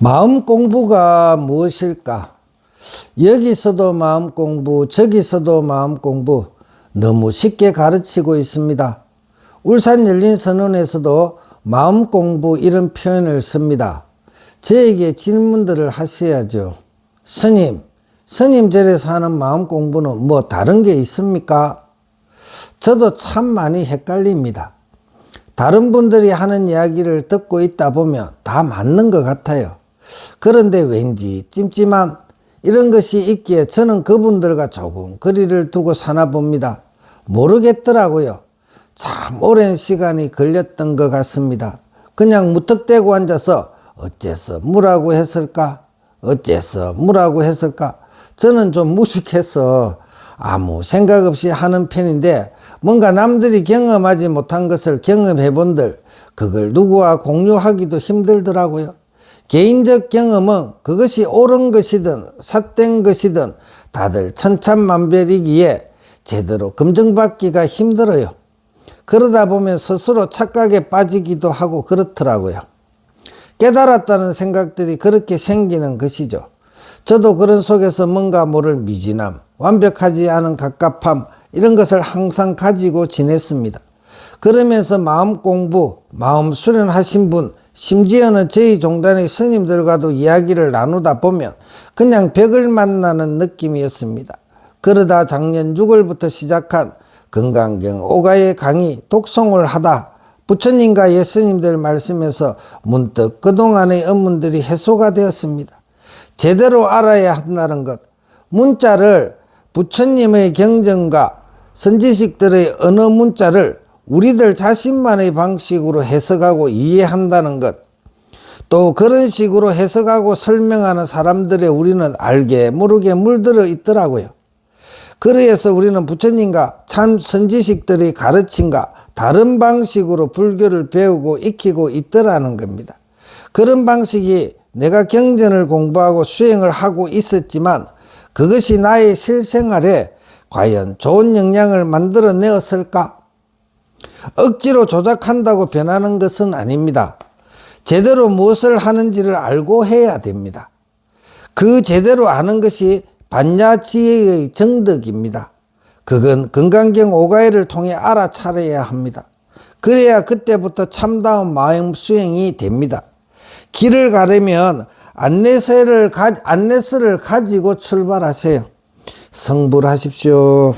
마음 공부가 무엇일까? 여기서도 마음 공부, 저기서도 마음 공부 너무 쉽게 가르치고 있습니다. 울산 열린 선언에서도 마음 공부 이런 표현을 씁니다. 저에게 질문들을 하셔야죠. 스님, 스님 절에서 하는 마음 공부는 뭐 다른 게 있습니까? 저도 참 많이 헷갈립니다. 다른 분들이 하는 이야기를 듣고 있다 보면 다 맞는 것 같아요. 그런데 왠지 찜찜한 이런 것이 있기에 저는 그분들과 조금 거리를 두고 사나 봅니다. 모르겠더라고요. 참 오랜 시간이 걸렸던 것 같습니다. 그냥 무턱대고 앉아서 어째서 무라고 했을까? 어째서 무라고 했을까? 저는 좀 무식해서 아무 생각 없이 하는 편인데 뭔가 남들이 경험하지 못한 것을 경험해 본들 그걸 누구와 공유하기도 힘들더라고요. 개인적 경험은 그것이 옳은 것이든 삿된 것이든 다들 천차만별이기에 제대로 검증받기가 힘들어요. 그러다 보면 스스로 착각에 빠지기도 하고 그렇더라고요. 깨달았다는 생각들이 그렇게 생기는 것이죠. 저도 그런 속에서 뭔가 모를 미진함, 완벽하지 않은 갑갑함, 이런 것을 항상 가지고 지냈습니다. 그러면서 마음 공부, 마음 수련하신 분, 심지어는 저희 종단의 스님들과도 이야기를 나누다 보면 그냥 벽을 만나는 느낌이었습니다. 그러다 작년 6월부터 시작한 건강경 오가의 강의 독송을 하다 부처님과 예스님들 말씀에서 문득 그동안의 업문들이 해소가 되었습니다. 제대로 알아야 한다는 것. 문자를 부처님의 경전과 선지식들의 언어 문자를 우리들 자신만의 방식으로 해석하고 이해한다는 것. 또 그런 식으로 해석하고 설명하는 사람들의 우리는 알게 모르게 물들어 있더라고요. 그래서 우리는 부처님과 참 선지식들의 가르침과 다른 방식으로 불교를 배우고 익히고 있더라는 겁니다. 그런 방식이 내가 경전을 공부하고 수행을 하고 있었지만 그것이 나의 실생활에 과연 좋은 영향을 만들어 내었을까? 억지로 조작한다고 변하는 것은 아닙니다. 제대로 무엇을 하는지를 알고 해야 됩니다. 그 제대로 아는 것이 반야지혜의 정덕입니다. 그건 건강경 오가이를 통해 알아차려야 합니다. 그래야 그때부터 참다운 마음 수행이 됩니다. 길을 가려면 안내서를, 안내서를 가지고 출발하세요. 성불하십시오.